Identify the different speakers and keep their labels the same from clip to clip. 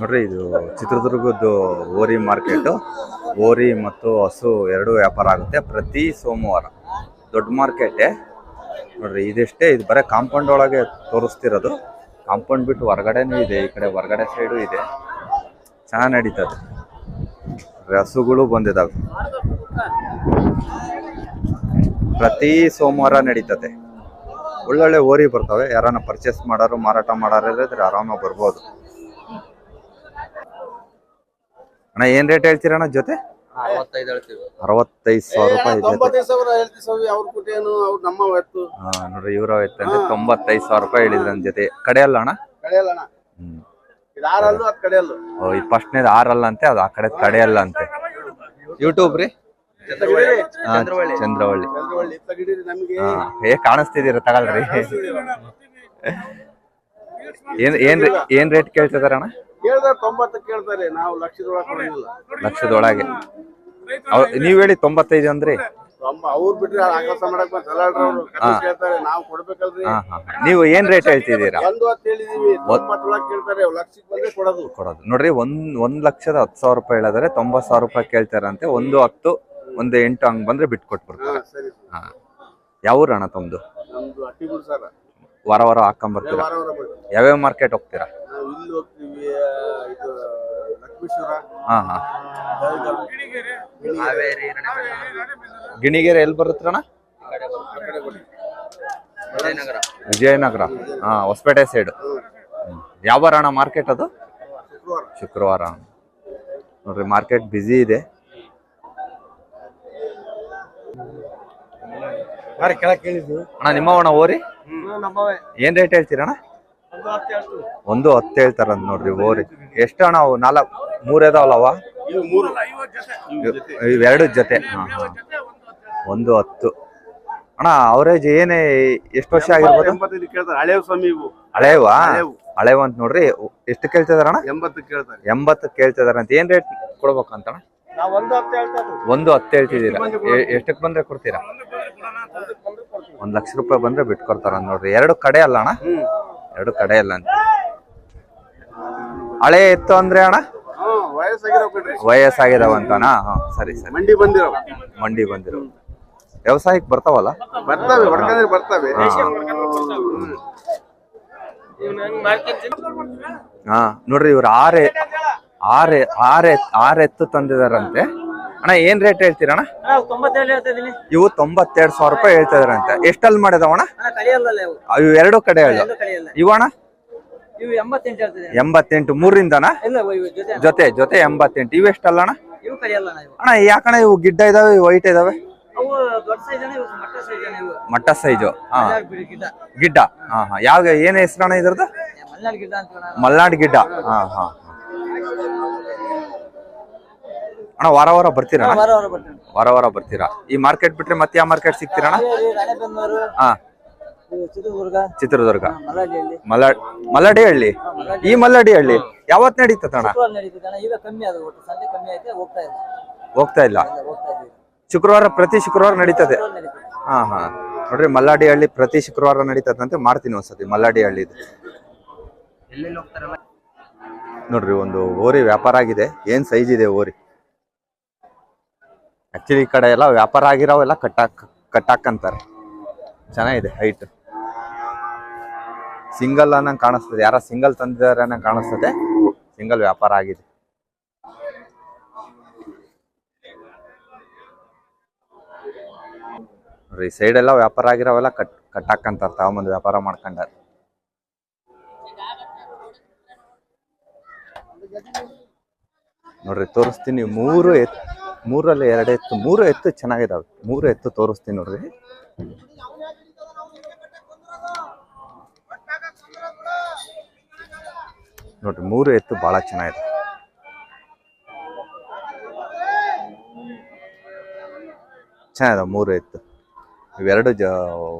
Speaker 1: ನೋಡ್ರಿ, ಇದು ಚಿತ್ರದುರ್ಗದ್ದು ಓರಿ ಮಾರ್ಕೆಟ್ ಓರಿ ಮತ್ತು ಹಸು ಎರಡು ವ್ಯಾಪಾರ ಆಗುತ್ತೆ ಪ್ರತಿ ಸೋಮವಾರ. ದೊಡ್ಡ ಮಾರ್ಕೆಟ್ ನೋಡ್ರಿ, ಇದಿಷ್ಟೇ, ಇದು ಬರೀ ಕಾಂಪೌಂಡ್ ಒಳಗೆ ತೋರಿಸ್ತಿರೋದು. ಕಾಂಪೌಂಡ್ ಬಿಟ್ಟು ಹೊರಗಡೆನೂ ಇದೆ, ಈ ಕಡೆ ಹೊರಗಡೆ ಸೈಡು ಇದೆ. ಚೆನ್ನಾಗಿ ನಡೀತದೆ. ರಸುಗಳು ಬಂದಿದಾವೆ. ಪ್ರತಿ ಸೋಮವಾರ ನಡೀತದೆ. ಒಳ್ಳೊಳ್ಳೆ ಓರಿ ಬರ್ತವೆ. ಯಾರನ್ನ ಪರ್ಚೇಸ್ ಮಾಡೋರು ಮಾರಾಟ ಮಾಡೋರು ಇದ್ರೆ ಆರಾಮಾಗಿ ಬರ್ಬೋದು. ಅಣ್ಣ ಏನ್ ರೇಟ್ ಹೇಳ್ತೀರಣ್ಣ ಜೊತೆ?
Speaker 2: ಅರವತ್ತೈದು
Speaker 1: ಸಾವಿರ ರೂಪಾಯಿ ನೋಡ್ರಿ ಇವ್ರ ತೊಂಬತ್ತೈದು ಸಾವಿರ ರೂಪಾಯಿ ಹೇಳಿದ್ರ ನನ್ನ ಜೊತೆ. ಕಡೆ ಅಲ್ಲ ಅಣ್ಣ?
Speaker 2: ಕಡೆಯಲ್ಲ ಅಣ್ಣ.
Speaker 1: ಹ್ಮ್.
Speaker 2: ಇದು ಕಡೆಯಲ್ಲು.
Speaker 1: ಫಸ್ಟ್ನೇದು ಆರಲ್ಲ ಅಂತೆ ಅದು ಆ ಕಡೆ ಕಡೆ ಅಲ್ಲ ಅಂತೆ. ಯೂಟ್ಯೂಬ್ ರೀ? ಹಾ, ಚಂದ್ರವಳ್ಳಿ.
Speaker 2: ಚಂದ್ರವಳ್ಳಿ. ತಗಿಡಿರಿ ನಮಗೆ.
Speaker 1: ಹಾ ಹೇಗ್ ಕಾಣಿಸ್ತಿದೀರ ತಗೊಳ್ರಿ. ಏನ್ ಏನ್ ರೇ- ಏನ್ ರೇಟ್ ಕೇಳ್ತಿದಾರಣ್ಣ
Speaker 2: ಕೇಳ್ದ ತೊಂಬತ್ತು ಕೇಳ್ತಾರೆ ನಾವು ಲಕ್ಷದೊಳಗೆ ಕೊಡಂಗಿಲ್ಲ
Speaker 1: ಲಕ್ಷದೊಳಗೆ. ಅವ್- ನೀವ್ ಹೇಳಿ ತೊಂಬತ್ತೈದು ಅಂದ್ರಿ.
Speaker 2: ಅವ್ರು ಬಿಟ್ರೆ ಆಕಾಶ ಮಾಡಕ್ ನಾವು ಕೊಡ್ಬೇಕಲ್ರಿ?
Speaker 1: ಹಾ ಹಾ ನೀವು ಏನ್ ರೇಟ್ ಹೇಳ್ತಿದ್ದೀರಾ?
Speaker 2: ಒಂದು ಹತ್ತು ಹೇಳಿದೀವಿ. ತೊಂಬತ್ತೊಳಗೆ ಕೇಳ್ತಾರೆ ಲಕ್ಷಕ್ಕೆ ಬಂದ್ರೆ ಕೊಡೋದು.
Speaker 1: ಕೊಡೋದು. ನೋಡ್ರಿ ಒಂದ್ ಒಂದ್ ಲಕ್ಷದ ಹತ್ತು ಸಾವಿರ ರೂಪಾಯಿ ಹೇಳಿದ್ರೆ ತೊಂಬತ್ ಸಾವಿರ ರೂಪಾಯಿ ಕೇಳ್ತಾರಂತೆ. ಒಂದು ಹತ್ತು ಒಂದು ಎಂಟು ಹಂಗ್ ಬಂದ್ರೆ ಬಿಟ್ಟು
Speaker 2: ಹಾ
Speaker 1: ಕೊಟ್ಬಿಡ್ತಾರೆ
Speaker 2: ಸರಿ.
Speaker 1: ಹಾ. ಯಾವ ಊರು ಅಣ್ಣ ತಮ್ದು?
Speaker 2: ನಮ್ದು ಅಟ್ಟಿಗುಡ್ ಸರ್.
Speaker 1: ವಾರ ವಾರ ಹಾಕೊಂಬರ್ತೀರಾ?
Speaker 2: ವಾರ ವಾರ ಬಿಟ್ಟು
Speaker 1: ಯಾವ್ಯಾವ ಮಾರ್ಕೆಟ್ ಹೋಗ್ತೀರಾ?
Speaker 2: ನಾವು ಇಲ್ಲಿ ಹೋಗ್ತೀವಿ ಇದು ಲಕ್ಷ್ಮೀಶ್ವರ
Speaker 1: ಹಾ ಹಾ.
Speaker 2: ಹಾವೇರಿ
Speaker 1: ಗಿಣಿಗೆರೆ ಎಲ್ಲಿ ಬರುತ್ತಣ್ಣ
Speaker 2: ವಿಜಯನಗರ.
Speaker 1: ವಿಜಯನಗರ. ಹಾ ಹೊಸಪೇಟೆ ಸೈಡ್ ಯಾವ ಅಣ್ಣ ಮಾರ್ಕೆಟ್ ಅದು?
Speaker 2: ಶುಕ್ರವಾರ.
Speaker 1: ಶುಕ್ರವಾರ. ನೋಡ್ರಿ ಮಾರ್ಕೆಟ್ ಬ್ಯುಸಿ ಇದೆ. ಅಣ್ಣ ನಿಮ್ಮವಣ್ಣ ಓರಿ? ಏನ್ ರೇಟ್ ಹೇಳ್ತೀರಣ್ಣ
Speaker 2: ಒಂದು ಹತ್ತು ಹೇಳ್ತಾರ
Speaker 1: ಒಂದು ಹತ್ತು ಹೇಳ್ತಾರಂತ ನೋಡ್ರಿ ಓರಿ. ಎಷ್ಟು ಅಣ್ಣ ಅವು? ನಾಲ್ಕು ಮೂರ್ ಇದಾವಲ್ಲವ ಇವೆರಡು ಜೊತೆ. ಹಾ ಹಾ. ಒಂದು ಹತ್ತು. ಅಣ್ಣ ಅವರೇಜ್ ಏನೇ ಎಷ್ಟು ವರ್ಷ ಆಗಿರ್ಬೋದು?
Speaker 2: ಎಂಬತ್ತೈದು ಕೇಳ್ತಾರೆ. ಹಳೆವು ಸ್ವಾಮಿ ಇವು.
Speaker 1: ಹಳೆವಾ?
Speaker 2: ಹಳೆವು.
Speaker 1: ಹಳೆವ ಅಂತ ನೋಡ್ರಿ ಎಷ್ಟು ಕೇಳ್ತಿದಾರಣ್ಣ
Speaker 2: ಎಂಬತ್ತು ಕೇಳ್ತಾರೆ.
Speaker 1: ಎಂಬತ್ತು ಕೇಳ್ತಿದಾರ ಅಂತ. ಏನ್ ರೇಟ್ ಕೊಡ್ಬೇಕಂತಣ್ಣ?
Speaker 2: ನಾವು ಒಂದು ಹತ್ತು ಹೇಳ್ತಾ ಇದ್ವಿ.
Speaker 1: ಒಂದು ಹತ್ತು ಹೇಳ್ತಿದ್ದೀರಾ? ಎ- ಎಷ್ಟಕ್ಕೆ ಬಂದ್ರೆ ಕೊಡ್ತೀರಾ? ಒಂದ್ ಲಕ್ಷ ರೂಪಾಯಿ ಬಂದ್ರೆ ಬಿಟ್ಕೊಡ್ತಾರ ನೋಡ್ರಿ. ಎರಡು ಕಡೆ ಅಲ್ಲ ಅಣ್ಣ?
Speaker 2: ಹ್ಮ್.
Speaker 1: ಎರಡು ಕಡೆ ಅಲ್ಲ ಅಂತ. ಹಳೆ ಎತ್ತು ಅಂದ್ರೆ ಅಣ್ಣ?
Speaker 2: ಹ್ಮ್ ವಯಸ್ಸಾಗಿರೋ ಬಿಡ್ರಿ
Speaker 1: ವಯಸ್ಸಾಗಿದಾವ ಅಂತನಾ? ಹಾ ಸರಿ ಸರಿ.
Speaker 2: ಮಂಡಿ ಬಂದಿರೋ
Speaker 1: ಮಂಡಿ ಬಂದಿರೋ ವ್ಯವಸಾಯಕ್ಕೆ ಬರ್ತಾವಲ್ಲ?
Speaker 2: ಬರ್ತವೆ ಹೊಡ್ಕೊಂಡ್ರೆ ಬರ್ತವೆ.
Speaker 1: ಹಾ. ನೋಡ್ರಿ ಇವ್ರು ಆರೆ ಆರೆ ಆರೆ ಆರ್ ಎತ್ತು ತಂದಿದಾರಂತೆ. ಅಣ್ಣ ಏನ್ ರೇಟ್ ಹೇಳ್ತೀರಣ್ಣ?
Speaker 3: ತೊಂಬತ್ತೇಳು ಹೇಳ್ತಾ ಇದೀನಿ
Speaker 1: ಇವು ತೊಂಬತ್ತೆರಡು ಸಾವಿರ ರೂಪಾಯಿ ಹೇಳ್ತಾ ಇದಾರಂತೆ. ಎಷ್ಟಲ್ಲಿ ಮಾಡಿದವಣ್ಣ
Speaker 3: ಅಣ್ಣ? ಕಳಿಯಲ್ಲ ಇವು
Speaker 1: ಎರಡು ಕಡೆ ಹೇಳು
Speaker 3: ಇವಣ ಎಂಬತ್ತೆಂಟು
Speaker 1: ಮೂರಿಂದನ
Speaker 3: ಇಲ್ಲ ಜೊತೆ
Speaker 1: ಜೊತೆ ಎಂಬತ್ತೆಂಟು.
Speaker 3: ಇವು ಅಣ್ಣ? ಇವು
Speaker 1: ಅಣ್ಣ ಯಾಕಣ್ಣ ಇವು ಗಿಡ್ಡ ಇದಾವೆ ವೈಟ್ ಇದಾವೆ?
Speaker 3: ಅವು ದೊಡ್ಡ ಸೈಜ್ ಅಣ್ಣ ಇವು ಮಟ್ಟ ಸೈಜ್ ಅಣ್ಣ ಇವು.
Speaker 1: ಮಟ್ಟ ಸೈಜು ಹಾ.
Speaker 3: ಮಲ್ನಾಡ್ ಗಿಡ್ಡ
Speaker 1: ಗಿಡ್ಡ. ಹಾ ಹಾ. ಯಾವ ಏನ್ ಹೆಸರಣ್ಣ ಇದ್ರದ್ದು?
Speaker 3: ಮಲ್ನಾಡ್ ಗಿಡ್ಡ ಅಂತ ಅಣ್ಣ
Speaker 1: ಮಲ್ನಾಡ್ ಗಿಡ್ಡ. ಹಾ ಹಾ. ಅಣ್ಣ ವಾರ ವಾರ ಬರ್ತೀರಣ್ಣ
Speaker 3: ವಾರ ವಾರ ಬರ್ತೀನಿ.
Speaker 1: ವಾರ ವಾರ ಬರ್ತೀರಾ? ಈ ಮಾರ್ಕೆಟ್ ಬಿಟ್ರೆ ಮತ್ತೆ ಯಾವ ಮಾರ್ಕೆಟ್ ಸಿಗ್ತೀರಣ್ಣ
Speaker 3: ಹಾವೇರಿ ರಾಣೆಬೆನ್ನೂರು.
Speaker 1: ಹಾ.
Speaker 3: ಇದು ಚಿತ್ರದುರ್ಗ.
Speaker 1: ಚಿತ್ರದುರ್ಗ. ಮಲ್ಲಡಿ ಹಳ್ಳಿ ಈ ಮಲ್ಲಡಿ ಹಳ್ಳಿ ಯಾವತ್ ನಡೀತದಣ್ಣ
Speaker 3: ಶುಕ್ರವಾರ ನಡೀತಿದೆ ಅಣ್ಣ. ಈಗ ಕಮ್ಮಿ ಅದು ಒಟ್ಟು. ಸಂಜೆ ಕಮ್ಮಿ ಐತೆ ಹೋಗ್ತಾ ಇದೆ
Speaker 1: ಹೋಗ್ತಾ ಇಲ್ಲ.
Speaker 3: ಇಲ್ಲ, ಹೋಗ್ತಾ ಇದ್ದೀವಿ.
Speaker 1: ಶುಕ್ರವಾರ ಪ್ರತಿ ಶುಕ್ರವಾರ ನಡೀತದೆ. ಹಾ ಹಾ. ನೋಡ್ರಿ ಮಲ್ಲಾಡಿ ಹಳ್ಳಿ ಪ್ರತಿ ಶುಕ್ರವಾರ ನಡೀತದಂತೆ ಮಾಡ್ತೀನಿ ಒಂದ್ಸತಿ ಮಲ್ಲಾಡಿ ಹಳ್ಳಿದು ನೋಡ್ರಿ ಒಂದು ಓರಿ ವ್ಯಾಪಾರ ಆಗಿದೆ. ಏನ್ ಸೈಜ್ ಇದೆ ಓರಿ? ಆಕ್ಚುಲಿ ಈ ಕಡೆ ಎಲ್ಲ ವ್ಯಾಪಾರ ಆಗಿರೋವೆಲ್ಲ ಕಟ್ಟಾಕ್ ಕಟ್ಟಾಕಂತಾರೆ. ಚೆನ್ನಾಗಿದೆ ಹೈಟ್ ಸಿಂಗಲ್ ಅನ್ನಂಗೆ ಕಾಣಿಸ್ತದೆ. ಯಾರ ಸಿಂಗಲ್ ತಂದಿದ್ದಾರೆ ಅನ್ನಂಗೆ ಕಾಣಿಸ್ತದೆ. ಸಿಂಗಲ್ ವ್ಯಾಪಾರ ಆಗಿದೆ. ನೋಡ್ರಿ ಸೈಡ್ ಎಲ್ಲ ವ್ಯಾಪಾರ ಆಗಿರೋವೆಲ್ಲ ಕಟ್, ಕಟ್ಟಾಕಂತಾರ ತಗೊಂಬಂದು ವ್ಯಾಪಾರ ಮಾಡ್ಕೊಂಡಾರ ನೋಡ್ರಿ, ತೋರಿಸ್ತೀನಿ ಮೂರು ಎತ್, ಮೂರಲ್ಲಿ ಎರಡು ಎತ್ತು, ಮೂರು ಎತ್ತು ಚೆನ್ನಾಗಿದಾವೆ. ಮೂರು ಎತ್ತು ತೋರಿಸ್ತೀನಿ ನೋಡ್ರಿ. ನೋಡ್ರಿ, ಮೂರು ಎತ್ತು ಭಾಳ ಚೆನ್ನಾಗಿದೆ. ಚೆನ್ನಾಗಿದೆ, ಮೂರು ಎತ್ತು. ಇವೆರಡು ಜ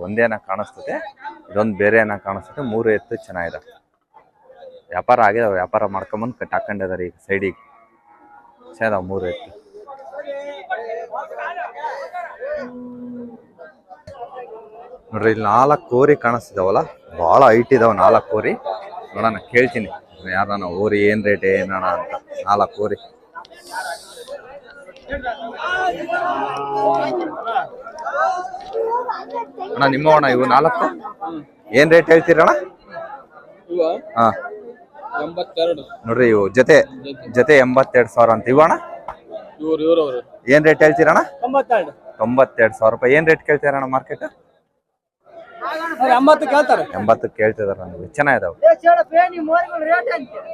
Speaker 1: ಒಂದೇನ ಕಾಣಿಸ್ತದೆ, ಇದೊಂದು ಬೇರೆ ಏನ ಕಾಣಿಸ್ತದೆ, ಮೂರು ಎತ್ತು ಚೆನ್ನಾಗಿದೆ. ವ್ಯಾಪಾರ ಆಗಿದಾವೆ ವ್ಯಾಪಾರ ಮಾಡ್ಕೊಂಬಂದು ಕಟ್ಟಿ ಹಾಕೊಂಡಿದ್ದಾರೆ ಈಗ ಸೈಡಿಗೆ. ಸೇದಾವ್ ಮೂರು ಎತ್ತು. ನೋಡ್ರಿ, ಇಲ್ಲಿ ನಾಲ್ಕು ಕೋರಿ ಕಾಣಿಸ್ತಿದಾವಲ್ಲ, ಭಾಳ ಹೈಟ್ ಇದಾವ ನಾಲ್ಕು ಕೋರಿ ನೋಡೋಣ ಕೇಳ್ತೀನಿ. ಯಾರನ್ನ ಓರಿ ಏನ್ ರೇಟ್ ಏನಣ ಅಂತ. ನಾಲ್ಕು ಕೋರಿ ಅಣ್ಣ ನಿಮ್ಮ ಅಣ್ಣ ಇವು ನಾಲ್ಕು? ಏನ್ ರೇಟ್ ಹೇಳ್ತೀರಣ
Speaker 3: ಇವ
Speaker 1: ಹಾ. ನೋಡ್ರಿ ಇವು ಜೊತೆ ಜೊತೆ ಎಂಬತ್ತೆರಡು ಸಾವಿರ ಅಂತ.
Speaker 3: ಇವ್ರವ್ರು.
Speaker 1: ಏನ್ ರೇಟ್ ಹೇಳ್ತೀರಣ
Speaker 3: ತೊಂಬತ್ತೆರಡು.
Speaker 1: ಸಾವಿರ ರೂಪಾಯಿ. ಏನ್ ರೇಟ್ ಕೇಳ್ತೀರಣ ಮಾರ್ಕೆಟ್
Speaker 3: ಎಂಬತ್ತು
Speaker 1: ಕೇಳ್ತಿದಾರ ನಮ್ಗೆ. ಚೆನ್ನಾಗಿದಾವೆ.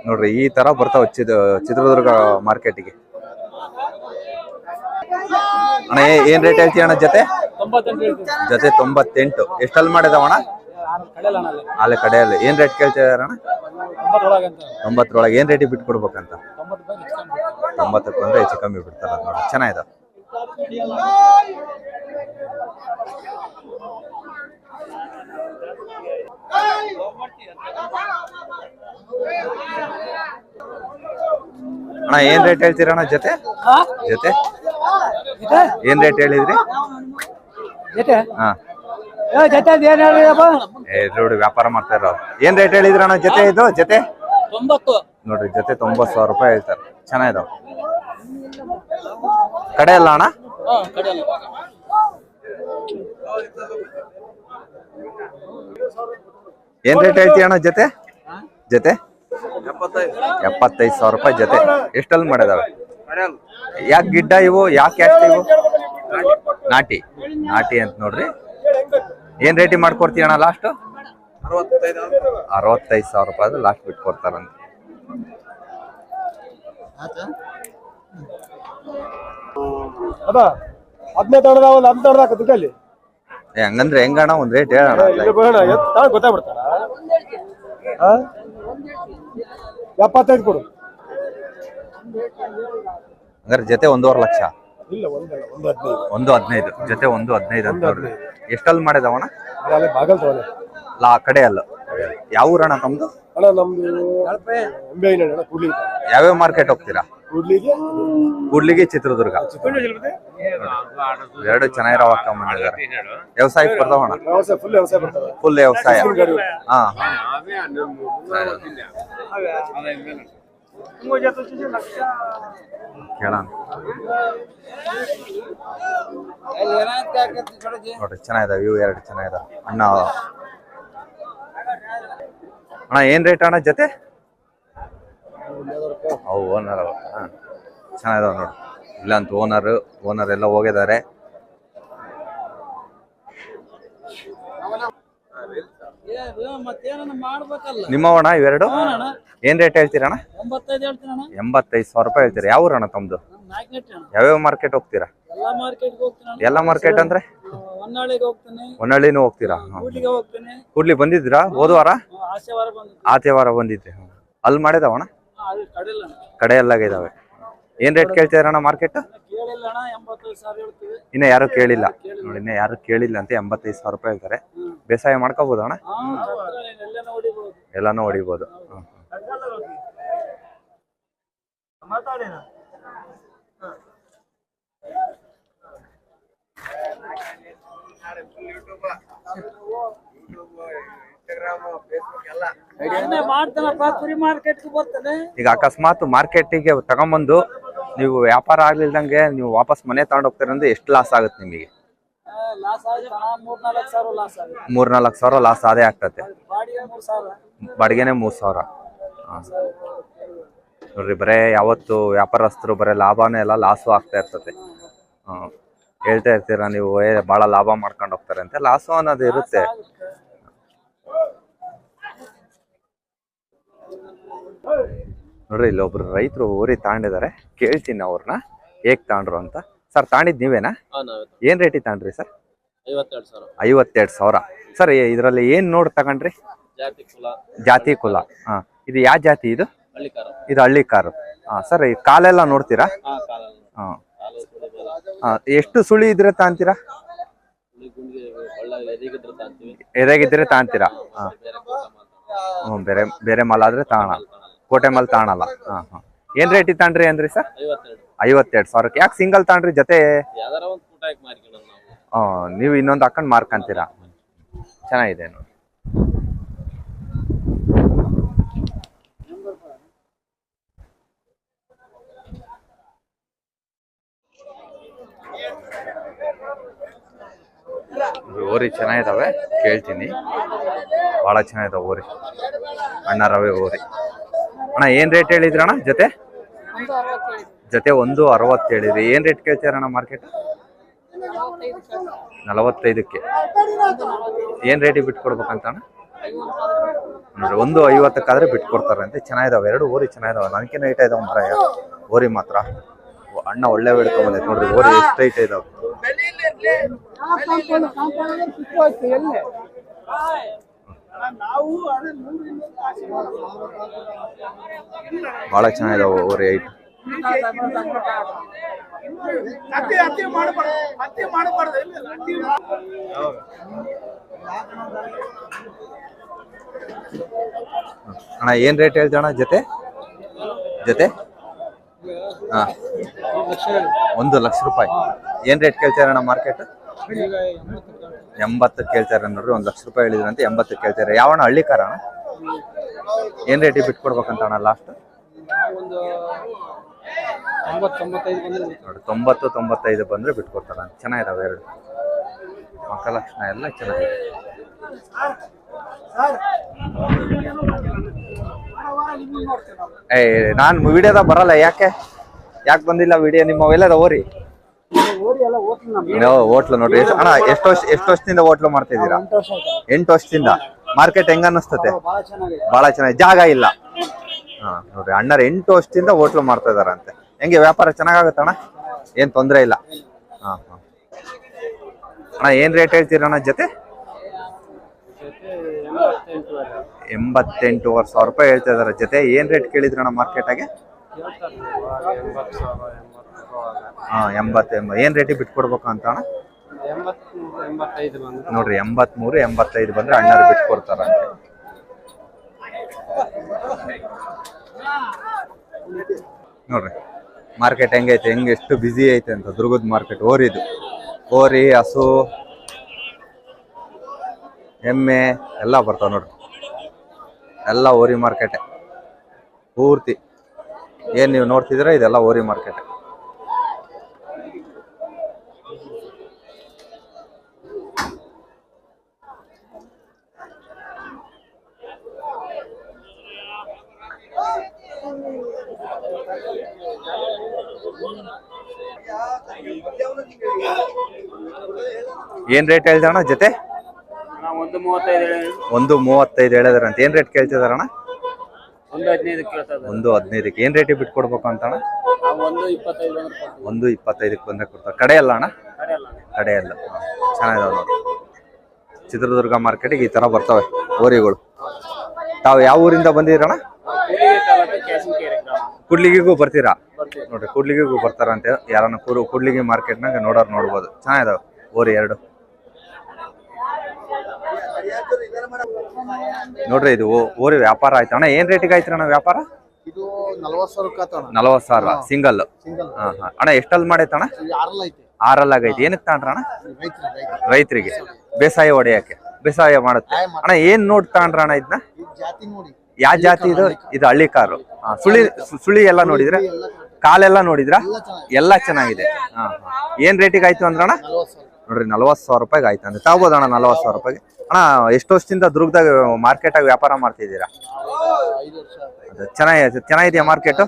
Speaker 1: ನೋಡ್ರಿ ಈ ತರ ಬರ್ತಾವ ಚಿದ ಚಿತ್ರದುರ್ಗ ಮಾರ್ಕೆಟಿಗೆ ಅಣ್ಣ ಏನ್ ರೇಟ್ ಹೇಳ್ತೀಯ ಅಣ್ಣ ಜೊತೆ? ಜೊತೆ ತೊಂಬತ್ತೆಂಟು. ಎಷ್ಟಲ್ಲಿ
Speaker 3: ಮಾಡಿದವಣ
Speaker 1: ಅಲ್ಲೇ ಕಡೆಯಲ್ಲಿ. ಏನ್ ರೇಟ್
Speaker 3: ಅಂತ
Speaker 1: ತೊಂಬತ್ತರೊಳಗೆ. ಏನ್
Speaker 3: ರೇಟ್ ಬಿಟ್ಟು ಕೊಡ್ಬೇಕಂತ?
Speaker 1: ತೊಂಬತ್ತಕ್ಕೆ ಬಂದ್ರೆ ಹೆಚ್ಚು ಕಮ್ಮಿ ಬಿಡ್ತಾರ ನೋಡಿ. ಚೆನ್ನಾಗಿದಾವೆ ಅಣ್ಣ ಏನ್ ರೇಟ್ ಹೇಳ್ತೀರಣ್ಣ ಜೊತೆ? ಜೊತೆ? ಏನ್ ರೇಟ್ ಹೇಳಿದ್ರಿ?
Speaker 3: ಜೊತೆ?
Speaker 1: ಹಾ.
Speaker 3: ಏ ಜೊತೆ ಏನು ಹೇಳಿದಪ್ಪ
Speaker 1: ಏ ನೋಡಿ ವ್ಯಾಪಾರ ಮಾಡ್ತಾ ಇರೋ ಏನ್ ರೇಟ್ ಹೇಳಿದ್ರಣ್ಣ ಜೊತೆ ಇದು ಜೊತೆ? ನೋಡ್ರಿ ಜೊತೆ ತೊಂಬತ್ತು ಸಾವಿರ ರೂಪಾಯಿ ಹೇಳ್ತಾರೆ. ಚೆನ್ನಾಗಿದಾವ. ಕಡೆ ಅಲ್ಲ ಅಣ್ಣ? ಏನ್ ರೇಟ್ ಐತಿ ಅಣ್ಣ ಜೊತೆ? ಜೊತೆ? ಎಪ್ಪತ್ತೈದು. ಸಾವಿರ ರೂಪಾಯಿ ಜೊತೆ. ಎಷ್ಟಲ್ಲಿ ಮಾಡಿದಾವೆ? ಯಾಕೆ ಗಿಡ್ಡ ಇವು? ಯಾಕೆ ಯಾಕೆ ಇವು? ನಾಟಿ. ನಾಟಿ. ಅಂತ ನೋಡ್ರಿ. ಏನ್ ರೇಟಿ ಮಾಡ್ಕೊಡ್ತೀಯ ಅಣ್ಣ ಲಾಸ್ಟ್ ಅರವತ್ತೈದು. ಸಾವಿರ ರೂಪಾಯಿ ಲಾಸ್ಟ್ ಬಿಟ್ಕೊಡ್ತಾರಂತ
Speaker 2: ಅದ ಹದಿನೈದು
Speaker 1: ಹಂಗಂದ್ರೆ ಹೆಂಗಣ್ಣ ಒಂದ್ ರೇಟ್ ಹೇಳೋಣ
Speaker 2: ಗೊತ್ತಾಗ್ಬಿಡ್ತಾರ? ಎಪ್ಪತ್ತೈದು ಕೊಡು.
Speaker 1: ಹಂಗಾರೆ ಜೊತೆ ಒಂದೂವರೆ ಲಕ್ಷ?
Speaker 2: ಇಲ್ಲ ಒಂದಲ್ಲ ಒಂದು ಹದಿನೈದು.
Speaker 1: ಒಂದು ಹದಿನೈದು ಜೊತೆ ಒಂದು ಹದಿನೈದು ಅಂತ ನೋಡ್ರಿ ಎಷ್ಟಲ್ಲಿ ಮಾಡಿದವಣ
Speaker 2: ಅಲ್ಲೇ ಬಾಗಲ್ ತಗೊಳ್ಳಿ
Speaker 1: ಲಾ ಕಡೆ ಅಲ್ಲ. ಯಾವ ಊರಣ್ಣ ತಮ್ದು?
Speaker 2: ಅಣ್ಣ ನಮ್ದು ಎಂಬೆ
Speaker 1: ಯಾವ್ಯಾವ ಮಾರ್ಕೆಟ್ ಹೋಗ್ತೀರಾ?
Speaker 2: ಕೂಡ್ಲಿಗೆ
Speaker 1: ಚಿತ್ರದುರ್ಗ. ಎರಡು ಚೆನ್ನಾಗಿರೋ ಹಾಕೊಂಡ್ಬಂದಿದ್ದಾರೆ ವ್ಯವಸಾಯಕ್ಕೆ ಬರ್ತಾವಣ
Speaker 2: ವ್ಯವಸಾಯ ಫುಲ್ ವ್ಯವಸಾಯ ಬರ್ತದೆ
Speaker 1: ಫುಲ್ ವ್ಯವಸಾಯ. ಹಾ. ಕೇಳೋಣ. ನೋಡ್ರಿ ಚೆನ್ನಾಗಿದಾವೆ ಇವು ಎರಡು ಚೆನ್ನಾಗಿದಾವೆ. ಅಣ್ಣ ಅಣ್ಣ ಏನ್ ರೇಟ್ ಅಣ್ಣ ಜೊತೆ? ಅವು ಓನರ್ ಅವ. ಹಾ. ಚೆನ್ನಾಗಿದಾವೆ ನೋಡಿ. ಇಲ್ಲಂತ ಓನರ್ ಓನರ್ ಎಲ್ಲ ಹೋಗಿದ್ದಾರೆ ನಿಮ್ಮವಣ ಇವೆರಡು? ಏನ್ ರೇಟ್ ಹೇಳ್ತೀರಣ್ಣ? ಎಂಬತ್ತೈದು ಸಾವಿರ ರೂಪಾಯಿ ಹೇಳ್ತೀರಾ. ಯಾವ ಊರಣ್ಣ ತಮ್ದು? ಯಾವ್ಯಾವ ಮಾರ್ಕೆಟ್ ಹೋಗ್ತೀರಾ?
Speaker 3: ಎಲ್ಲಾ
Speaker 1: ಮಾರ್ಕೆಟ್ ಅಂದ್ರೆ? ಹೊನ್ನಳ್ಳಿನೂ ಹೋಗ್ತೀರಾ? ಕೂಡ್ಲಿ ಬಂದಿದ್ರಾ ಹೋದ ವಾರ
Speaker 3: ಆಸೆ ವಾರ ಬಂದು
Speaker 1: ಬಂದಿದ್ದೆ ಅಲ್ಲಿ ಮಾಡಿದವಣ್ಣ?
Speaker 3: ಅದು ಕಡಿಲ್ಲ ಅಣ್ಣ.
Speaker 1: ಕಡೆ ಏನ್ ರೇಟ್ ಕೇಳ್ತಿದಾರಣ್ಣ ಮಾರ್ಕೆಟ್ ಇನ್ನ ಯಾರು ಕೇಳಿಲ್ಲ? ನೋಡಿ ಇನ್ನ ಯಾರು ಕೇಳಿಲ್ಲ ಅಂತ ಎಂಬತ್ತೈದು ಸಾವಿರ ರೂಪಾಯಿ ಹೇಳ್ತಾರೆ. ಬೇಸಾಯ ಮಾಡ್ಕೋಬಹುದು ಅಣ್ಣ?
Speaker 3: ಹಾ ಎಲ್ಲ ನೋಡಿಬಹುದು
Speaker 1: ಎಲ್ಲಾನು ಹೊಡಿಬೋದು. ಈಗ ಅಕಸ್ಮಾತ್ ಮಾರ್ಕೆಟಿಗೆ ತಗೊಂಬಂದು ನೀವು ವ್ಯಾಪಾರ ಆಗ್ಲಿಲ್ದಂಗೆ ನೀವು ವಾಪಸ್ ಮನೆ ತಗೊಂಡು ಹೋಗ್ತೀರ ಅಂದ್ರೆ ಎಷ್ಟು ಲಾಸ್ ಆಗುತ್ತೆ ನಿಮಗೆ?
Speaker 3: ಲಾಸ್ ಆಗಿ ಹಣ ಮೂರ್ ನಾಲ್ಕು ಸಾವಿರ ಲಾಸ್
Speaker 1: ಅದೇ ಆಗ್ತತೆ ಬಾಡಿಗೆನೆ ಮೂರ್ ಸಾವಿರ. ನೋಡ್ರಿ ಬರೇ ಯಾವತ್ತು ವ್ಯಾಪಾರಸ್ಥರು ಬರೇ ಲಾಭನೇ ಎಲ್ಲ ಲಾಸು ಆಗ್ತಾ ಇರ್ತದೆ ಹ್ಮ್. ಹೇಳ್ತಾ ಇರ್ತೀರಾ ನೀವು ಬಹಳ ಭಾಳ ಲಾಭ ಮಾಡ್ಕೊಂಡು ಹೋಗ್ತಾರೆ ಅಂತ. ಲಾಸು ಅನ್ನೋದು ಇರುತ್ತೆ. ನೋಡ್ರಿ ಇಲ್ಲಿ ಒಬ್ರು ರೈತರು ಊರಿ ತಾಂಡಿದ್ದಾರೆ ಕೇಳ್ತೀನಿ ಅವ್ರನ್ನ ಹೇಗ್ ತಾಂಡ್ರು ಅಂತ. ಸರ್ ತಾಂಡಿದ್ ನೀವೇನಾ? ಏನ್ ರೇಟಿಗೆ ತಾಂಡ್ರಿ ಸರ್?
Speaker 3: ಐವತ್ತೆರಡು ಸಾವಿರ.
Speaker 1: ಸರ್ ಇದರಲ್ಲಿ ಏನ್ ನೋಡಿ ತಗೊಂಡ್ರಿ?
Speaker 3: ಜಾತಿ ಕುಲ.
Speaker 1: ಹಾ. ಇದು ಯಾವ ಜಾತಿ ಇದು? ಇದು ಹಳ್ಳಿ ಕಾರು ಹಾ ಸರ್ ಈ ಕಾಲೆಲ್ಲ ನೋಡ್ತೀರಾ?
Speaker 3: ಹಾ
Speaker 1: ಎಷ್ಟು ಸುಳಿ ಇದ್ರೆ ತಾಂತೀರಾ?
Speaker 3: ಎದಿಗಿದ್ರೆ
Speaker 1: ತಾಂತೀರಾ? ಹಾ
Speaker 3: ಬೇರೆ
Speaker 1: ಬೇರೆ ಮಾಲಾದ್ರೆ ಮಾಲ್ ಆದ್ರೆ ಮಲ್ ಕೋಟೆ ಮಾಲ್ ತಗೊಳಲ್ಲ ಏನ್ ಹಾಂ. ಏನು ರೇಟಿಗೆ ತಗೊಂಡ್ರಿ ಅಂದ್ರಿ ಸರ್
Speaker 3: ಐವತ್ತೆರಡು.
Speaker 1: ಸಾವಿರ ಸಾವಿರಕ್ಕೆ. ಯಾಕೆ ಸಿಂಗಲ್ ತಗೊಂಡ್ರಿ ಜೊತೆ? ಆ, ನೀವು. ಇನ್ನೊಂದು ಹಾಕೊಂಡು ಮಾರ್ಕಂತೀರಾ? ಚೆನ್ನಾಗಿದೆ ನೋಡಿ. ಓರಿ ಚೆನ್ನಾಗಿದಾವೆ ಕೇಳ್ತೀನಿ. ಭಾಳ ಚೆನ್ನಾಗಿದಾವೆ ಓರಿ. ಅಣ್ಣ ರವೆ ಓರಿ. ಅಣ್ಣ ಏನ್ ರೇಟ್ ಹೇಳಿದ್ರಣ್ಣ ಜೊತೆ? ಜೊತೆ ಒಂದು ಅರವತ್ತು ಹೇಳಿದ್ರಿ. ಏನ್ ರೇಟ್ ಕೇಳ್ತೀರಣ್ಣ ಮಾರ್ಕೆಟ್ ನಲವತ್ತೈದಕ್ಕೆ. ಏನ್ ರೇಟಿಗೆ ಬಿಟ್ಕೊಡ್ಬೇಕಂತ ಅಣ್ಣ ನೋಡ್ರಿ ಒಂದು ಐವತ್ತಕ್ಕಾದ್ರೆ ಅಂತ. ಚೆನ್ನಾಗಿದಾವೆ ಎರಡು ಓರಿ ಚೆನ್ನಾಗಿದಾವೆ. ನನಗೆ ಐಟ ಇದಾವೆ ಮರ ಓರಿ ಮಾತ್ರ. ಅಣ್ಣ ಒಳ್ಳೆ ಹಿಡ್ಕೊಂಬಂದೈತೆ ನೋಡ್ರಿ ಓರಿ ಎಷ್ಟು ಐಟ ಇದಾವೆ. ಭಾಳ ಚೆನ್ನಾಗಿದಾವೆ ಓವರ್ ಏಟ್ ಅಣ್ಣ ಏನ್ ರೇಟ್ ಹೇಳ್ತಣ್ಣ ಅಣ್ಣ ಜೊತೆ? ಜೊತೆ? ಹಾ. ಒಂದು ಲಕ್ಷ ರೂಪಾಯಿ. ಏನ್ ರೇಟ್ ಕೇಳ್ತಾರಣ್ಣ ಮಾರ್ಕೆಟ್ ಎಂಬತ್ತು ಕೇಳ್ತಾರೆ ನೋಡ್ರಿ ಒಂದು ಲಕ್ಷ ರೂಪಾಯಿ ಹೇಳಿದ್ರಂತೆ ಎಂಬತ್ತು ಕೇಳ್ತಾರೆ. ಯಾವಣ್ಣ ಹಳ್ಳಿ ಕಾರ ಏನ್ ರೇಟಿಗೆ ಬಿಟ್ಕೊಡ್ಬೇಕಂತ ಅಣ್ಣ ಲಾಸ್ಟ್ ನೋಡಿ, ತೊಂಬತ್ತು, ತೊಂಬತ್ತೈದು ಬಂದ್ರೆ ಬಿಟ್ಕೊಡ್ತಾರ ಚೆನ್ನಾಗಿದಾವೆ ಎರಡು. ಮಕ್ಕಲಕ್ಷಣ ಎಲ್ಲ ಚೆನ್ನಾಗಿದೆ. ಏ, ನಾನು ವಿಡಿಯೋದಾಗ ಬರಲ್ಲ, ಯಾಕೆ? ಯಾಕೆ ಬಂದಿಲ್ಲ ವಿಡಿಯೋ ನಿಮ್ಮ ಎಲ್ಲದ ಓರಿ ನೀವು ಹೋಟ್ಲು ನೋಡ್ರಿ. ಎಷ್ಟ್- ಅಣ್ಣ ಎಷ್ಟು ವರ್ಷ ಎಷ್ಟು ವರ್ಷದಿಂದ ಹೋಟ್ಲು ಮಾಡ್ತಿದ್ದೀರಾ? ಎಂಟು ವರ್ಷದಿಂದ. ಮಾರ್ಕೆಟ್ ಹೆಂಗ ಅನ್ನಿಸ್ತತೆ? ಬಹಳ ಚೆನ್ನಾಗಿ ಜಾಗ ಇಲ್ಲ. ಹಾ ನೋಡ್ರಿ. ಅಣ್ಣರ ಎಂಟು ವರ್ಷದಿಂದ ಹೋಟ್ಲು ಮಾಡ್ತಾ ಇದಾರಂತೆ. ಹೆಂಗೆ ವ್ಯಾಪಾರ ಚೆನ್ನಾಗಾಗತ್ತಣ್ಣ ಏನ್ ತೊಂದರೆ ಇಲ್ಲ. ಹಾ ಹಾ. ಅಣ್ಣ ಏನ್ ರೇಟ್ ಹೇಳ್ತೀರಣ್ಣ ಜೊತೆ? ಎಂಬತ್ತೆಂಟೂವರೆ ಸಾವಿರ ರೂಪಾಯಿ ಹೇಳ್ತಾ ಇದಾರೆ ಜೊತೆ. ಏನ್ ರೇಟ್ ಕೇಳಿದ್ರಣ್ಣ ಮಾರ್ಕೆಟಾಗೆ ಹಾ, ಎಂಬತ್ತು ಎಂಬ. ಏನ್ ಬಿಟ್ಕೊಡ್ಬೇಕು ಅಂತ
Speaker 4: ಎಂಬತ್ತು ಬಂದ್ರೆ
Speaker 1: ನೋಡ್ರಿ, ಎಂಬತ್ಮೂರು, ಎಂಬತ್ತೈದು ಬಂದ್ರೆ ಅಣ್ಣರು ಬಿಟ್ಕೊಡ್ತಾರಂತೆ ನೋಡ್ರಿ ಮಾರ್ಕೆಟ್ ಹೆಂಗೈತೆ, ಹೆಂಗೆ ಎಷ್ಟು ಬಿಸಿ ಐತೆ ಅಂತ ದುರ್ಗದ ಮಾರ್ಕೆಟ್ ಓರಿದು. ಓರಿ, ಹಸು, ಎಮ್ಮೆ, ಎಲ್ಲ ಬರ್ತಾವ ನೋಡ್ರಿ. ಎಲ್ಲ ಓರಿ ಮಾರ್ಕೆಟೆ ಪೂರ್ತಿ. ಏನ್ ನೀವು ನೋಡ್ತಿದ್ರೆ ಇದೆಲ್ಲ ಓರಿ ಮಾರ್ಕೆಟ್ ಏನ್ ರೇಟ್ ಹೇಳ್ದಣ್ಣ ಜೊತೆ?
Speaker 4: ಒಂದು ಮೂವತ್ತೈದು
Speaker 1: ಹೇಳಿದಾರಂತ. ಏನ್ ರೇಟ್ ಕೇಳ್ತಿದಾರಣ
Speaker 4: ಒಂದು
Speaker 1: ಹದಿನೈದಕ್ಕೆ. ಏನ್ ರೇಟಿಗೆ ಬಿಟ್ಕೊಡ್ಬೇಕು ಅಂತ ಅಣ್ಣ
Speaker 4: ನಾವು ಒಂದು
Speaker 1: ಇಪ್ಪತ್ತೈದಕ್ಕೆ ಬಂದ್ರೆ ಕೊಡ್ತಾರೆ. ಕಡೆ ಅಲ್ಲ ಅಣ್ಣ?
Speaker 4: ಕಡೆ ಅಲ್ಲ
Speaker 1: ಕಡೆ ಅಲ್ಲ. ಚೆನ್ನಾಗಿದಾವೆ ನೋಡಿ. ಚಿತ್ರದುರ್ಗ ಮಾರ್ಕೆಟಿಗೆ ಈ ತರ ಬರ್ತವೆ ಓರಿಗಳು ತಾವು ಯಾವ ಊರಿಂದ ಬಂದಿದ್ದೀರಣ್ಣ? ಕೂಡ್ಲಿಗಿಗೂ ಬರ್ತೀರಾ? ನೋಡ್ರಿ ಕೂಡ್ಲಿಗಿಗೂ ಬರ್ತಾರಂತೆ ಯಾರನ್ನ ಕೂರು ಕೂಡ್ಲಿಗಿ ಮಾರ್ಕೆಟ್ನಾಗ ನೋಡೋರು ನೋಡ್ಬೋದು. ಚೆನ್ನಾಗಿದಾವೆ ಓರಿ ಎರಡು. ನೋಡ್ರಿ ಇದು ಓರಿ ವ್ಯಾಪಾರ ಆಯ್ತು ಅಣ್ಣ. ಏನ್ ರೇಟಿಗೆ ಆಯ್ತು ಅಣ್ಣ ವ್ಯಾಪಾರ?
Speaker 2: ನಲ್ವತ್ತು
Speaker 1: ಸಾವಿರ ಸಿಂಗಲ್ ಅಣ್ಣ ಎಷ್ಟಲ್ಲಿ ಮಾಡೈತಣ ಅಣ್ಣ ಆಗೈತಿ. ಏನಕ್ಕೆ ತಾಂಡ್ರ ಅಣ್ಣ?
Speaker 2: ರೈತರು ರೈತರು
Speaker 1: ರೈತರಿಗೆ. ಬೇಸಾಯ. ಹೊಡೆಯಕ್ಕೆ. ಬೇಸಾಯ ಮಾಡುತ್ತೆ. ಅಣ್ಣ ಏನ್ ನೋಡ್ ತಗೊಂಡ್ರ ಅಣ್ಣ ಇದನ್ನ ಯಾವ ಜಾತಿ ಇದು? ಇದು ಹಳ್ಳಿ ಕಾರು. ಸುಳಿ ಸುಳಿ ಎಲ್ಲ ನೋಡಿದ್ರ? ಕಾಲೆಲ್ಲ ನೋಡಿದ್ರ?
Speaker 2: ಎಲ್ಲ
Speaker 1: ಚೆನ್ನಾಗಿದೆ. ಹಾ. ಏನ್ ರೇಟಿಗೆ ಆಯ್ತು ಅಂದ್ರಣ್ಣ?
Speaker 2: ಸಾವಿರ.
Speaker 1: ನೋಡ್ರಿ ನಲವತ್ತು ಸಾವಿರ ರೂಪಾಯಿಗೆ ಆಯ್ತು ಅಂದ್ರೆ. ತಗೋಬೋದು ಅಣ್ಣ ನಲವತ್ತು ಸಾವಿರ ರೂಪಾಯಿಗೆ? ಅಣ್ಣ ಎಷ್ಟು ವರ್ಷದಿಂದ ದುರ್ಗದಾಗ ಆಗಿ ವ್ಯಾಪಾರ ಮಾಡ್ತಿದ್ದೀರಾ? ಚೆನ್ನಾಗಿದೆ ಚೆನ್ನಾಗಿದೆಯಾ ಮಾರ್ಕೆಟ್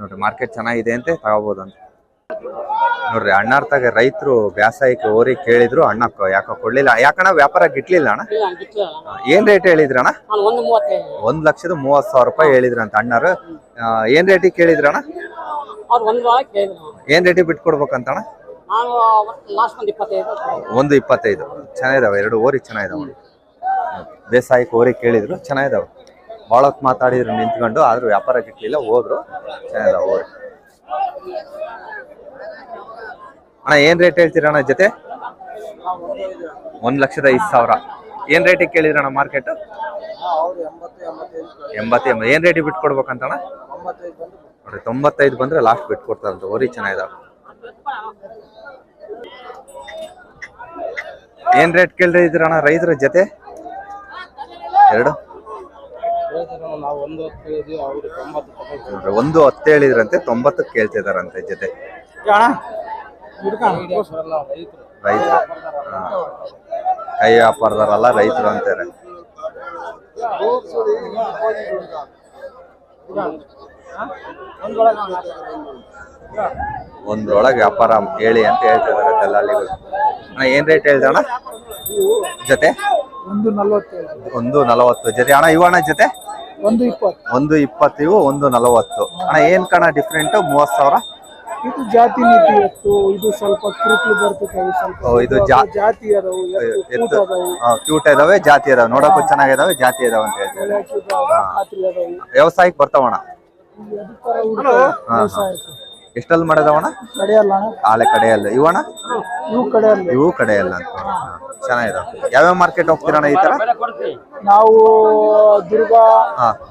Speaker 1: ನೋಡ್ರಿ ಮಾರ್ಕೆಟ್ ಚೆನ್ನಾಗಿದೆ ಅಂತ. ತಗೋಬೋದು ಅಂತ ನೋಡ್ರಿ ಅಣ್ಣಾರ್ತಾಗ ರೈತರು ಬ್ಯಾಸಾಯಕ್ಕೆ ಓರಿ ಕೇಳಿದ್ರು ಅಣ್ಣ ಯಾಕೋ ಕೊಡ್ಲಿಲ್ಲ. ಯಾಕಣ್ಣ ವ್ಯಾಪಾರ ಗಿಟ್ಲಿಲ್ಲ ಅಣ್ಣ? ಏನ್ ರೇಟ್ ಹೇಳಿದ್ರಣ್ಣ
Speaker 4: ಒಂದು
Speaker 1: ಲಕ್ಷದ ಮೂವತ್ ಸಾವಿರ ರೂಪಾಯಿ ಹೇಳಿದ್ರಂತ ಅಣ್ಣರು. ಏನ್ ರೇಟಿಗೆ ಕೇಳಿದ್ರಣ್ಣ ಏನ್ ರೇಟಿಗೆ
Speaker 4: ಒಂದು ಇಪ್ಪತ್ತೈದು
Speaker 1: ಒಂದು ಇಪ್ಪತ್ತೈದು. ಚೆನ್ನಾಗಿದಾವೆ ಎರಡು ಓರಿ ಚೆನ್ನಾಗಿದಾವೆ. ಬೇಸಾಯಕ್ಕೆ ಓರಿ ಕೇಳಿದ್ರು ಚೆನ್ನಾಗಿದಾವೆ. ಭಾಳ ಹೊತ್ತು ಮಾತಾಡಿದ್ರು ನಿಂತ್ಕೊಂಡು ಆದ್ರೂ ವ್ಯಾಪಾರ ಗಿಟ್ಲಿಲ್ಲ ಹೋದ್ರು ಚೆನ್ನಾಗಿದಾವೆ ಓರಿ. ಅಣ್ಣ, ಏನ್ ರೇಟ್ ಹೇಳ್ತೀರಣ್ಣ ಜೊತೆ? ಒಂದ್ ಲಕ್ಷದ ಐದು ಸಾವಿರ. ಏನ್ ರೇಟ್ ಕೇಳಿದ್ರಣ್ಣ ಮಾರ್ಕೆಟ್
Speaker 2: ಎಂಬತ್ತು.
Speaker 1: ಏನ್ ರೇಟ್ ಬಿಟ್ಟು ಕೊಡ್ಬೇಕಂತಣ್ಣ ನೋಡ್ರಿ, ತೊಂಬತ್ತೈದು ಬಂದ್ರೆ ಲಾಸ್ಟ್ ಬಿಟ್ಟು ಕೊಡ್ತಾರಂತ ಓರಿ ಚೆನ್ನಾಗಿದಾವ ಏನ್ ರೇಟ್ ಕೇಳಿದ್ರೆ ಇದ್ರಣ್ಣ ರೈತರ ಜೊತೆ? ಎರಡು.
Speaker 3: ಒಂದು ಹೊತ್ತು
Speaker 1: ಹೇಳಿದ್ರಂತೆ, ತೊಂಬತ್ತಕ್ಕೆ ಕೇಳ್ತಿದಾರಂತೆ ಜೊತೆ.
Speaker 3: ರೈತರು.
Speaker 1: ಕೈ ವ್ಯಾಪಾರದಾರಲ್ಲ ರೈತರು ಅಂತಾರೆ. ಒಂದ್ರೊಳಗೆ ವ್ಯಾಪಾರ ಹೇಳಿ ಅಂತ ಹೇಳ್ತಿದ್ದಾರೆ ದಲ್ಲಾಳಿಗಳು. ಅಣ್ಣ ಏನ್ ರೇಟ್ ಹೇಳ್ದಣ್ಣ ಜೊತೆ?
Speaker 2: ಒಂದು ನಲ್ವತ್ತೈದು
Speaker 1: ಒಂದು ನಲವತ್ತು. ಜೊತೆ ಅಣ್ಣ ಇವಣ್ಣ ಜೊತೆ?
Speaker 2: ಒಂದು ಇಪ್ಪತ್ತು.
Speaker 1: ಒಂದು ಇಪ್ಪತ್ತು ಇವು ಒಂದು ನಲವತ್ತು. ಅಣ್ಣ ಏನ್ ಕಣ ಡಿಫ್ರೆಂಟ್ ಮೂವತ್ತು ಸಾವಿರ?
Speaker 2: ಇದು ಜಾತಿ ನೀತಿ ಎತ್ತು ಇದು ಸ್ವಲ್ಪ ಕಿರುಕಲು ಬರ್ತದೆ ಇದು ಸ್ವಲ್ಪ
Speaker 1: ಓ, ಇದು ಜಾ-
Speaker 2: ಜಾತಿ ಅದಾವು ಎತ್ತು
Speaker 1: ಎತ್ತು
Speaker 2: ಕೂಟ ಅದಾವು
Speaker 1: ಕ್ಯೂಟ್ ಇದಾವೆ ಜಾತಿ ಇದಾವೆ. ನೋಡಕ್ಕೂ ಚೆನ್ನಾಗಿದಾವೆ ಜಾತಿ ಇದಾವೆ ಅಂತ
Speaker 2: ಬೆಳಕು ಇದಾವು, ಅದಾವು
Speaker 1: ವ್ಯವಸಾಯಕ್ಕೆ
Speaker 2: ಅದಕ್ಕಾರ ವ್ಯವಸಾಯಕ್ಕೆ.
Speaker 1: ಎಷ್ಟಲ್ಲಿ ಮಾಡಿದವಣ್ಣ?
Speaker 2: ಕಡೆಯಲ್ಲ
Speaker 1: ಆಲೆ ಕಡೆಯಲ್ಲ. ಇವಣ್ಣ
Speaker 2: ಇವು
Speaker 1: ಕಡೆಯಲ್ಲ. ಅಂತ. ಚೆನ್ನಾಗಿದೆ. ಯಾವ್ಯಾವ ಮಾರ್ಕೆಟ್ ಹೋಗ್ತೀರಣ್ಣ ಈ ತರ?
Speaker 2: ನಾವು ದುರ್ಗ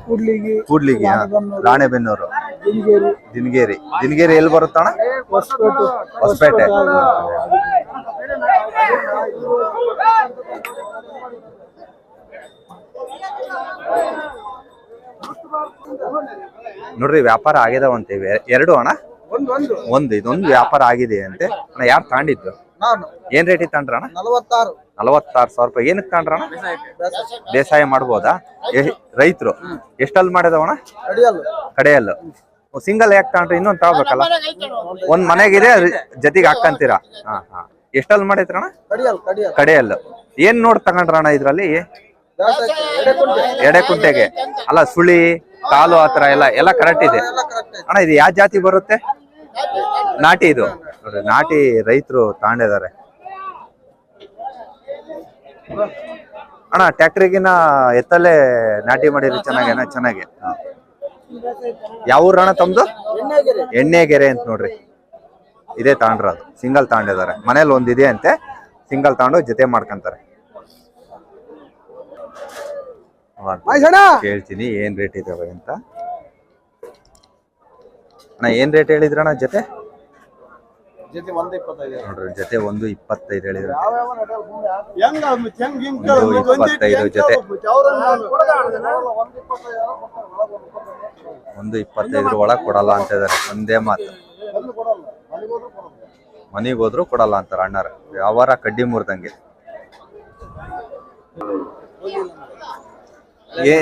Speaker 2: ಕೂಡ್ಲಿಗಿ
Speaker 1: ಕೂಡ್ಲಿಗಿ ರಾಣೆಬೆನ್ನೂರು ದಿನಗೇರಿ ದಿನಗೇರಿ ಎಲ್ಲಿ ಬರುತ್ತಣ್ಣ?
Speaker 2: ಹೊಸಪೇಟೆ.
Speaker 1: ಹೊಸಪೇಟೆ. ನೋಡ್ರಿ ವ್ಯಾಪಾರ ಆಗಿದಾವಂತೆ. ಎರಡು ಅಣ್ಣ?
Speaker 2: ಒಂದು
Speaker 1: ಇದೊಂದು ವ್ಯಾಪಾರ ಆಗಿದೆ ಅಂತೆ. ಅಣ್ಣ ಯಾರು ತಾಂಡಿದ್ದು ಏನ್ ರೇಟ್ ತಾಂಡ್ರಣ್ಣ
Speaker 2: ನಲವತ್ತಾರು.
Speaker 1: ನಲವತ್ತಾರು ಸಾವಿರ ರೂಪಾಯಿ. ಏನಕ್ಕೆ ತಾಂಡ್ರಣ ಬೇಸಾಯ ಮಾಡ್ಬೋದಾ? ರೈತರು? ಎಷ್ಟಲ್ಲಿ ಮಾಡಿದವಣ
Speaker 2: ಕಡೆಯಲ್ಲ.
Speaker 1: ಕಡೆಯಲ್ಲು. ಸಿಂಗಲ್ ಯಾಕೆ ತಾಂಡ್ರಿ ಇನ್ನೊಂದು ತಗೋಬೇಕಲ್ಲ? ಒಂದ್ ಮನೆಗಿದೆ ಜತೆಗೆ ಹಾಕಂತೀರಾ? ಹಾ ಹಾ. ಎಷ್ಟಲ್ಲಿ ಮಾಡಿದ್ರಣ
Speaker 2: ಕಡೆಯಲ್ಲು
Speaker 1: ಏನ್ ನೋಡ್ ತಗೊಂಡ್ರಣ ಇದ್ರಲ್ಲಿ? ಎಡೆ ಕುಂಟೆಗೆ. ಅಲ್ಲ ಸುಳಿ ಕಾಲು ಆತರ ಎಲ್ಲ ಎಲ್ಲ ಕರೆಕ್ಟ್ ಇದೆ. ಅಣ್ಣ ಇದು ಯಾವ ಜಾತಿ ಬರುತ್ತೆ? ನಾಟಿ ಇದು. ನೋಡ್ರಿ ನಾಟಿ ರೈತರು ತಾಂಡಿದ್ದಾರೆ ಅಣ್ಣ ಟ್ಯಾಕ್ಟ್ರಿಗಿನ ಎತ್ತಲ್ಲೇ ನಾಟಿ ಮಾಡಿರಿ ಚೆನ್ನಾಗೇನ? ಚೆನ್ನಾಗಿ. ಯಾವ ಊರು ಅಣ್ಣ ತಮ್ದು? ಎಣ್ಣೆಗೆರೆ ಅಂತ ನೋಡ್ರಿ. ಇದೇ ತಾಂಡ್ರ ಅದು. ಸಿಂಗಲ್ ತಾಂಡಿದ್ದಾರೆ ಮನೇಲಿ ಒಂದಿದೆ ಅಂತೆ. ಸಿಂಗಲ್ ತಾಂಡು ಜೊತೆ ಮಾಡ್ಕೊಂತಾರೆ. ಕೇಳ್ತೀನಿ ಏನ್ ರೇಟ್ ಇದಾವೆ ಅಂತ. ಅಣ್ಣ ಏನ್ ರೇಟ್ ಹೇಳಿದ್ರಣ್ಣ ಜೊತೆ?
Speaker 2: ಜೊತೆ ಒಂದು ಇಪ್ಪತ್ತೈದು.
Speaker 1: ನೋಡ್ರಿ ಜೊತೆ ಒಂದು ಇಪ್ಪತ್ತೈದು ಹೇಳಿದ್ರ. ಇಪ್ಪತ್ತೈದು ಜೊತೆ. ಒಂದು ಇಪ್ಪತ್ತೈದರ ಒಳಗೆ ಕೊಡಲ್ಲ ಅಂತ ಇದಾರೆ. ಒಂದೇ ಮಾತು. ಮನೆಗೆ ಹೋದ್ರು ಕೊಡಲ್ಲ. ಅಂತಾರ ಅಣ್ಣಾರ ವ್ಯವಹಾರ ಕಡ್ಡಿ ಮುರ್ದಂಗೆ.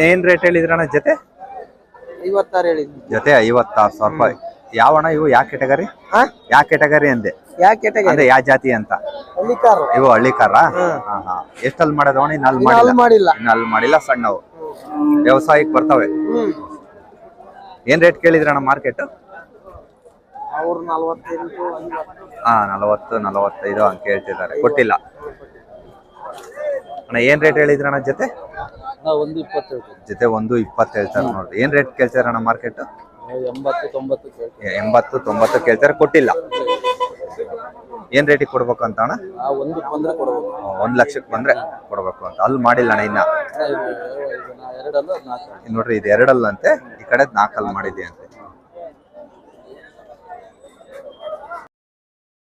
Speaker 1: ಏನ್ ರೇಟ್ ಹೇಳಿದ್ರಣ್ಣ ಜೊತೆ?
Speaker 2: ಐವತ್ತಾರು ಹೇಳಿದ್ವಿ
Speaker 1: ಜೊತೆ ಐವತ್ತಾರು ಸಾವಿರ ರೂಪಾಯಿ. ಯಾವ ಅಣ್ಣ ಇವು? ಯಾವ ಕೆಟಗರಿ ಯಾವ ಕೆಟಗರಿ ಅಂದೆ?
Speaker 2: ಯಾವ
Speaker 1: ಅಂದ್ರೆ ಯಾವ ಜಾತಿ ಅಂತ?
Speaker 2: ಹಳ್ಳಿಕಾರು
Speaker 1: ಇವು ಹಳ್ಳಿಕಾರ ಎಷ್ಟಲ್ಲಿ ಅಲ್ಲಿ ಮಾಡಿಲ್ಲ.
Speaker 2: ಮಾಡಿಲ್ಲ.
Speaker 1: ಸಣ್ಣವು. ವ್ಯವಸಾಯಕ್ಕೆ ಬರ್ತವೆ. ಏನ್ ರೇಟ್ ಕೇಳಿದ್ರಣ್ಣ ಮಾರ್ಕೆಟ್
Speaker 2: ಅವ್ರು ನಲ್ವತ್ತೆಂಟು ಐವತ್ತು.
Speaker 1: ಹಾ ನಲವತ್ತು ನಲವತ್ತೈದು ಅಂತ ಹೇಳ್ತಿದ್ದಾರೆ. ಕೊಟ್ಟಿಲ್ಲ. ಅಣ್ಣ ಏನ್ ರೇಟ್ ಹೇಳಿದ್ರಣ್ಣ ಜೊತೆ?
Speaker 3: ನಾವು ಒಂದು ಇಪ್ಪತ್ತು ಹೇಳ್ತೀವಿ
Speaker 1: ಜೊತೆ ಒಂದು ಇಪ್ಪತ್ತು ಹೇಳ್ತಾರೆ ನೋಡ್ರಿ. ಏನ್ ರೇಟ್ ಕೇಳ್ತಾರಣ್ಣ ಮಾರ್ಕೆಟ್
Speaker 3: ನಾವು ಎಂಬತ್ತು ತೊಂಬತ್ತು ಕೇಳ್ತೀವಿ.
Speaker 1: ಎಂಬತ್ತು ತೊಂಬತ್ತು ಕೇಳ್ತಾರೆ ಕೊಟ್ಟಿಲ್ಲ. ಏನ್ ರೇಟಿಗೆ ಕೊಡ್ಬೇಕು ಅಂತ ಅಣ್ಣ?
Speaker 3: ಒಂದು ಬಂದ್ರೆ ಕೊಡ್ಬೇಕು.
Speaker 1: ಒಂದ್ ಲಕ್ಷಕ್ಕೆ ಬಂದ್ರೆ ಕೊಡ್ಬೇಕು ಅಂತ. ಅಲ್ಲಿ ಮಾಡಿಲ್ಲ ಅಣ್ಣ ಇನ್ನ.
Speaker 3: ಎರಡಲ್ಲ ನಾಲ್ಕು
Speaker 1: ನೋಡ್ರಿ ಇದು ಎರಡಲ್ಲಂತೆ. ಈ ಕಡೆ ನಾಲ್ಕಲ್ಲಿ ಮಾಡಿದೆ ಅಂತ